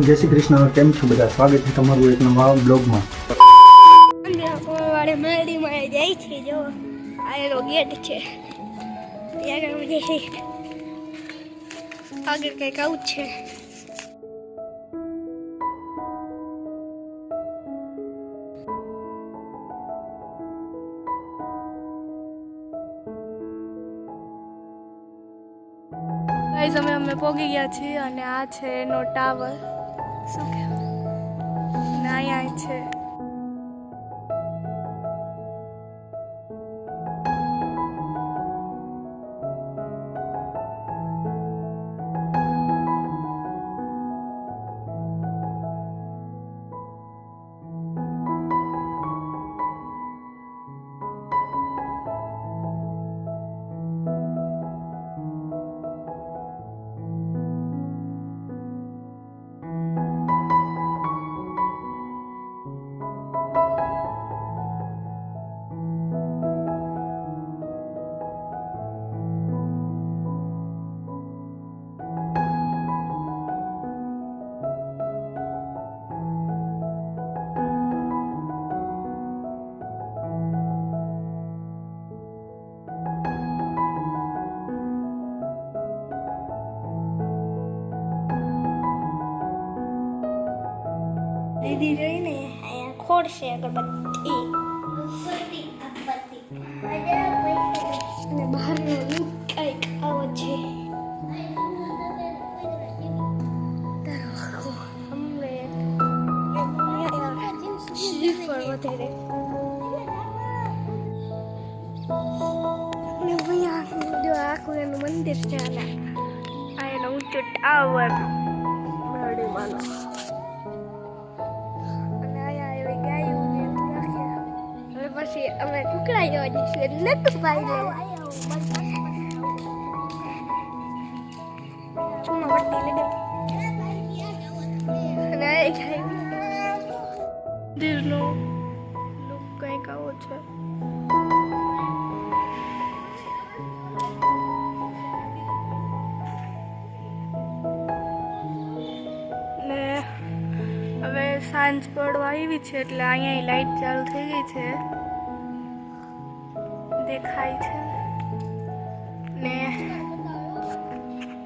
જય શ્રી કૃષ્ણ. કેમ છો બધા? સ્વાગત છે તમારું એક નવા બ્લોગમાં. જાય છે, જો. આ ગેટ છે. આગળ કંઈક આવું છે. ગાઈઝ અમે અમે પોગી ગયા છીએ અને આ છે એનો ટાવર. શું કહેવાય? ના, અહીંયા છે. દીદી જોઈને અહીંયા ખોડશે અગરબત્તી. અને બહારનો લુક કંઈક આવો છે. વધારે. અને અહીંયા જો આખું એનું મંદિર છે આ એનો ઊંચો ટાવર મેળીમાંનો અમે જવાની છે જઈશું નક ભાઈ લે ચુમા વટી લગે આ ગાયું મંદિરનો લુક કંઈક આવો છે. ને હવે સાંજ પડવા આવી છે એટલે અહીંયા લાઈટ ચાલુ થઈ ગઈ છે. દેખાય છે. ને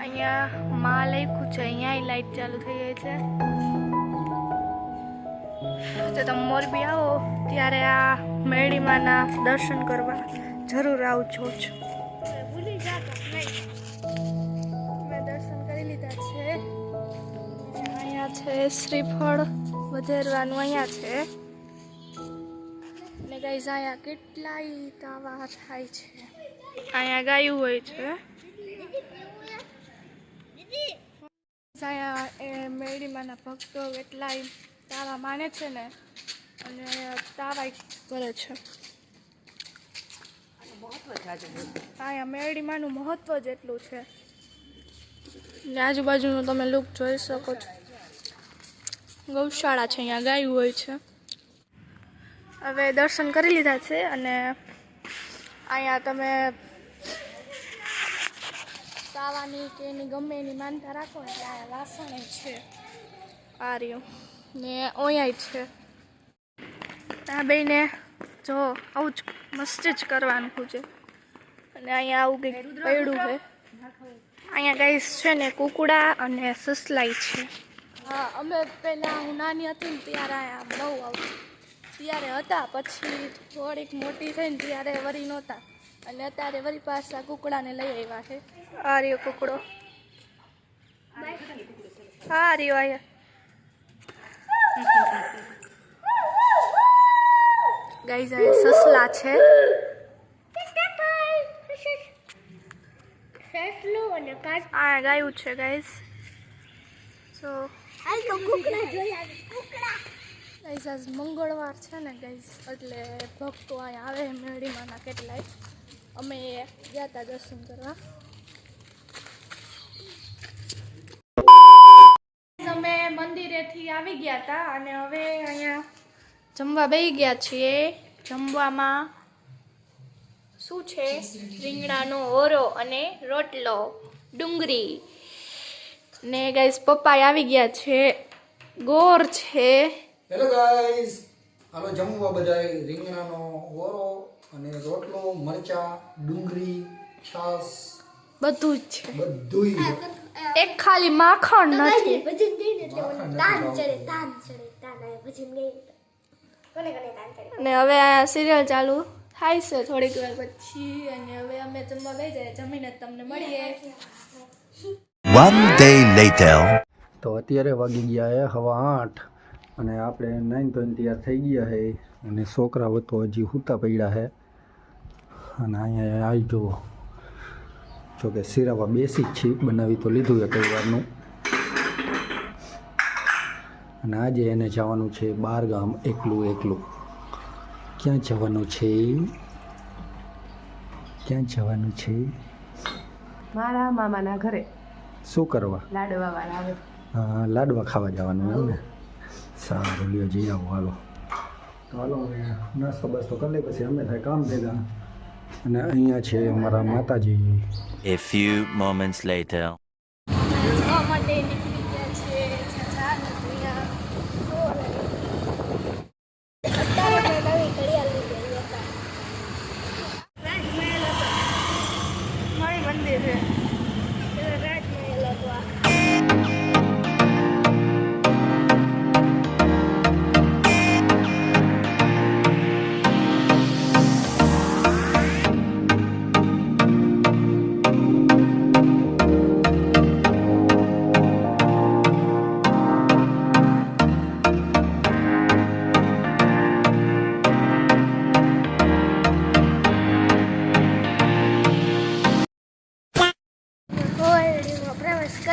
અહીંયા માં લખ્યું છે. અહીંયા લાઈટ ચાલુ થઈ ગઈ છે. તો તમે મોરબી આવો. ત્યારે આ મેળીમાના દર્શન કરવા જરૂર આવજો જ. મેં દર્શન કરી લીધા છે. અહીંયા છે શ્રીફળ વધેરવાનું. અહીંયા છે. ને ગાઈઝ અહીંયા કેટલાય તાવા થાય છે. અહીંયા ગાયું હોય છે. અહીંયા એ મેળીમાંના ભક્તો કેટલાય તાવા માને છે ને અને તાવાય કરે છે. અહીંયા મેળીમાંનું મહત્વ જ એટલું છે. ને આજુબાજુનું તમે લુક જોઈ શકો છો. ગૌશાળા છે અહીંયા ગાયું હોય છે. હવે દર્શન કરી લીધા છે અને અહીંયા તમે તાવાની કે એની ગમે એની માનતા રાખો એટલે અહીંયા વાસણ છે આ ને ઓયા છે. આ બેને જો આવું જ મસ્ત જ કરવાનું છે અને અહીંયા આવું કંઈક પડ્યું છે. અહીંયા ગાઈસ છે ને કુકડા અને સસલાઈ છે. હા, અમે પહેલાં હું નાની હતી ને ત્યારે અહીંયા બહુ આવતું. ત્યારે હતા પછી થોડીક મોટી થઈને ત્યારે વરી નહોતા. અને અત્યારે વરી પાછા કુકડાને લઈ આવ્યા છે. આ રહ્યો કુકડો. હા રહ્યો અહીંયા. ગાઈઝ આ સસલા છે. સસલું અને કાચ આ ગાયું છે ગાઈઝ સો હાલ તો કુકડા જોઈ આવી. કુકડા. ગાઈઝ આજ મંગળવાર છે ને ગાઈઝ એટલે ભક્તો અહીંયા આવે મેળીમાંના કેટલાય. અમે ગયા હતા દર્શન કરવા. અમે મંદિરેથી આવી ગયા હતા અને હવે અહીંયા જમવા બેસી ગયા છીએ. જમવામાં શું છે? રીંગણાનો ઓરો અને રોટલો, ડુંગળી. ને ગાઈઝ પપ્પા આવી ગયા છે. ગોર છે. હેલો ગાઈઝ હાલો જમવા બધાય રીંગણાનો ઓરો અને રોટલો મરચા ડુંગળી છાસ બધું જ છે. બધુંય. એક ખાલી માખણ નથી. ભજન ગઈ એટલે તાન ચડે તાન ચડે તાન આવે ભજન ગઈ કોને કોને તાન ચડે? અને હવે આ સિરિયલ ચાલુ થાય છે થોડીક વાર પછી અને હવે અમે જમવા લઈ જઈએ જમીને જ તમને મળીએ. One day later. તો અત્યારે વાગી ગયા હવા આઠ. અને આપણે નાઇન તો તૈયાર થઈ ગયા છે અને છોકરાઓ તો હજી સૂતા પડ્યા છે. અને અહીંયા આવી જુઓ જોકે સિરાવા બેસી જ છે બનાવી તો લીધું એ કઈ વારનું. અને આજે એને જવાનું છે બાર ગામ એકલું એકલું. ક્યાં જવાનું છે? ક્યાં જવાનું છે? મારા મામાના ઘરે. શું કરવા? લાડવા વાળા આવે. લાડવા ખાવા જવાનું એમ ને? સારું લ્યો જઈ આવો હાલો. તો હાલો હવે નાસ્તો બાસ્તો કરી લઈએ પછી અમે થાય કામ ભેગા. અને અહીંયા છે અમારા માતાજી. A few moments later.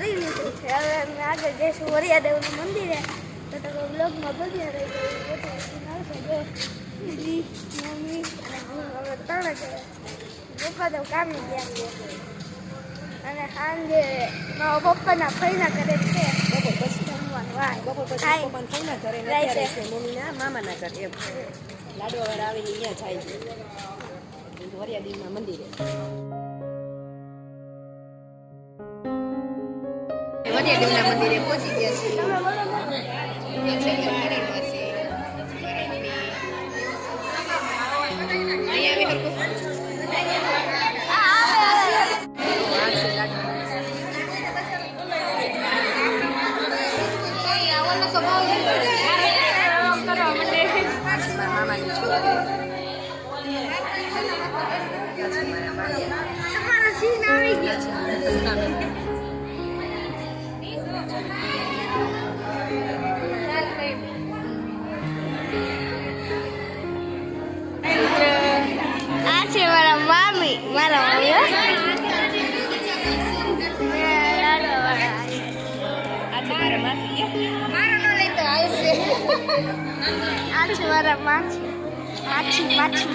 કરી લીધું છે. હવે અમે આગળ જઈશું. વરિયાદેવનું મંદિરે. તો તમે બ્લોગમાં બધી રહી ગયું દીદી મમ્મી અને હું ત્રણ જ પપ્પા કામી ગયા છે. અને સાંજે મારા પપ્પાના ફૈના કરે છે. બપોર પછી? બપોર પછી. પપ્પાને રાઈતે. અત્યારે છે. મમ્મીના મામાના ઘરે એમ. લાડવા વાળા આવીને અહીંયા જાય છે. વરિયાદીમાં મંદિરે. વરિયાદેવના મંદિરે પહોંચી ગયા છીએ અહીંયા આવી આ છે. મારા માછી માછી. માછી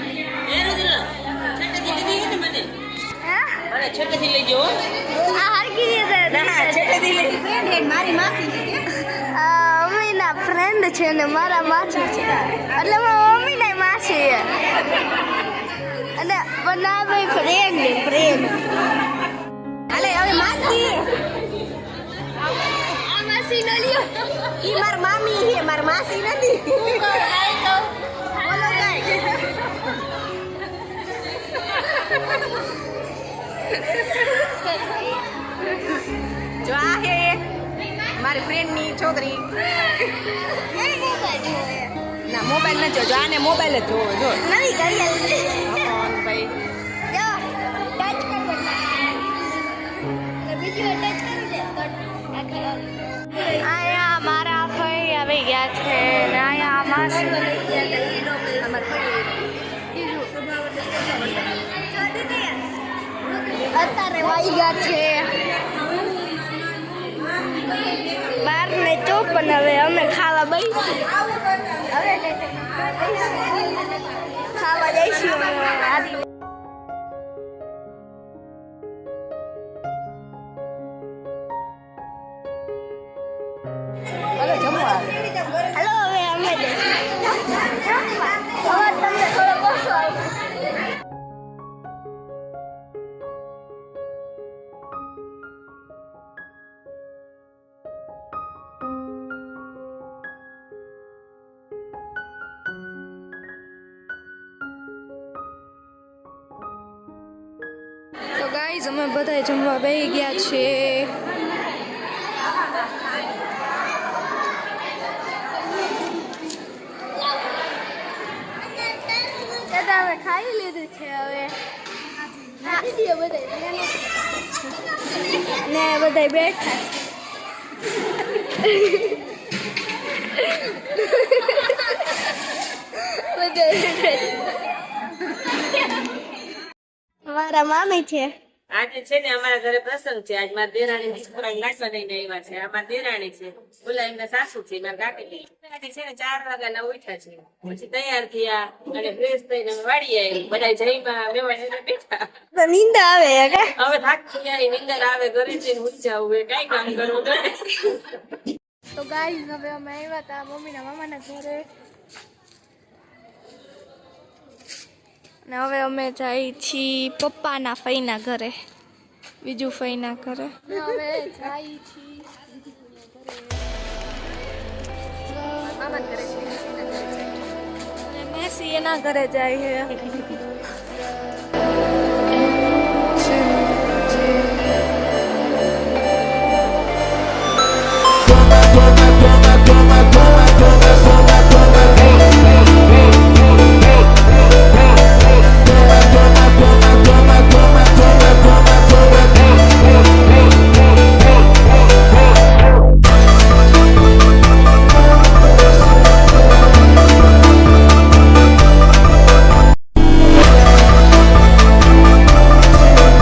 હા? આ હરકી રીતે મારી માસી આ મમ્મીના ફ્રેન્ડ છે ને મારા માછી છે. એટલે મારા મમ્મીના માછી છે. અને બનાવે ફ્રેન્ડ ને ફ્રેન્ડ હાલે હવે માસી. આ માસી ન લ્યો ઈ માર મામી હે માર માસી નથી બોલો કાંઈ. જો આ હે મારી ફ્રેન્ડની છોકરી ના મોબાઈલ. ના જોજો આને મોબાઈલ જ જોવો જો નવી ઘડિયાળ ભાઈ ટચ. અને બીજું ટચ કરી દે. અહીંયા મારા ફઈ આવી ગયા છે અહીંયા અત્યારે અત્યારે ગયા છે. બાર ને ચોપન હવે અમે ખાવા બઈશું હવે ગાઈઝ, અમે બધા જમવા બેસી ગયા છે દાદા હવે ખાઈ લીધું છે હવે. બધા ને બધા બેઠા છે. મારા મામી છે. આજે છે ને અમારા ઘરે પ્રસંગ છે. આજ મારા દેરાણી છોકરાને લાડવા લઈને આવ્યા છે. અમારા દેરાણી છે. બોલા એમના સાસુ છે મારા કાકી આજે છે ને ચાર વાગ્યાના ઉઠ્યા છે. પછી તૈયાર થયા અને ફ્રેશ થઈને અમે વાડી આવી બધા જઈમાં મેવાડ એને બેઠા. તો નીંદા આવે હવે થાકી નીંદર આવે ઘરે જઈને ઊંચા હવે કઈ કામ કરવું તો ગાઈઝ હવે અમે આવ્યા હતા મમ્મીના મામાના ઘરે. ને હવે અમે જઈ છીએ પપ્પાના ફઈના ઘરે બીજું ફઈના ઘરે. હવે જઈ છીએ મેસી એના ઘરે જાય છે.